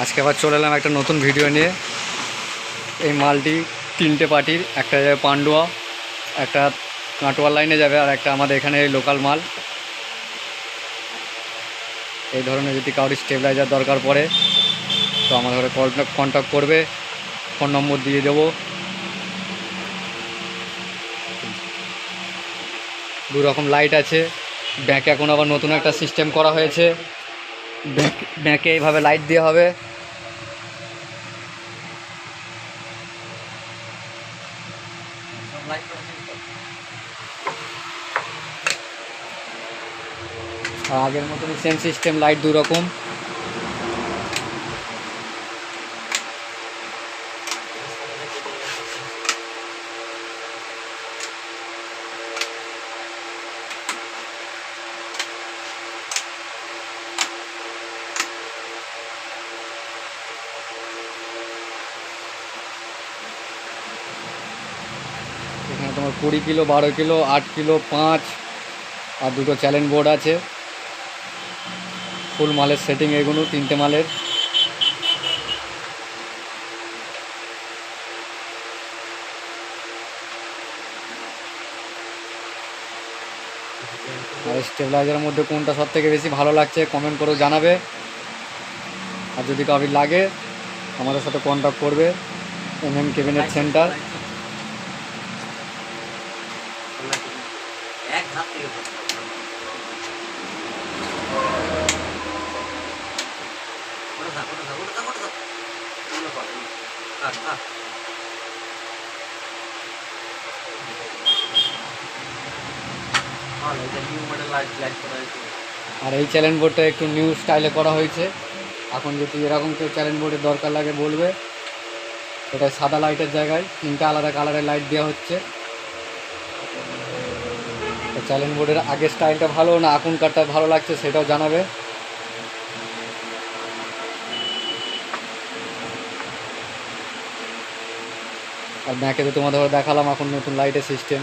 আজকে আবার চলে এলাম একটা নতুন ভিডিও নিয়ে। এই মালটি তিনটে পার্টির, একটা যাবে পান্ডুয়া, একটা কাটোয়া লাইনে যাবে, আর একটা আমাদের এখানে লোকাল মাল। এই ধরনের যদি কারোর স্টেবিলাইজার দরকার পড়ে, তো আমাদের ঘরে কন্ট্যাক্ট করবে। ফোন নম্বর দিয়ে দেবো। দু রকম লাইট আছে ব্যাঁকে এখন আবার নতুন একটা সিস্টেম করা হয়েছে। ব্যাঁক এইভাবে লাইট দেওয়া হবে। আগের মতনই সেম সিস্টেম লাইট দু তোমার কুড়ি কিলো, বারো কিলো, আট কিলো, পাঁচ আর দুটো চ্যালেঞ্জ বোর্ড আছে। ফুল মালের সেটিং এগুলো, তিনটে মালের। আর স্টেবিলাইজারের মধ্যে কোনটা সব থেকে বেশি ভালো লাগছে কমেন্ট করে জানাবে। আর যদি কাউরি লাগে, আমাদের সাথে কন্ট্যাক্ট করবে এম এম কেবিনেট সেন্টার এক হাত থেকে ওটা থাক ওটা থাক ওটা থাক ওটা থাক ওগুলো কর, ওগুলো। থাক, থাক। ভালো, এটা new model light- আর এই চ্যালেঞ্জ বোর্ডটা একটু নিউ স্টাইলে করা হয়েছে। এখন যদি এরকম কেউ চ্যালেঞ্জ বোর্ডের দরকার লাগে বলবে এটা সাদা লাইটের জায়গায়, তিনটা আলাদা কালারের লাইট দেওয়া হচ্ছে। তো চ্যালেঞ্জ বোর্ডের আগের স্টাইলটা ভালো না এখনকারটা ভালো লাগছে সেটাও জানাবে। আর ম্যাকে তো তোমাদের দেখালাম এখন নতুন লাইটের সিস্টেম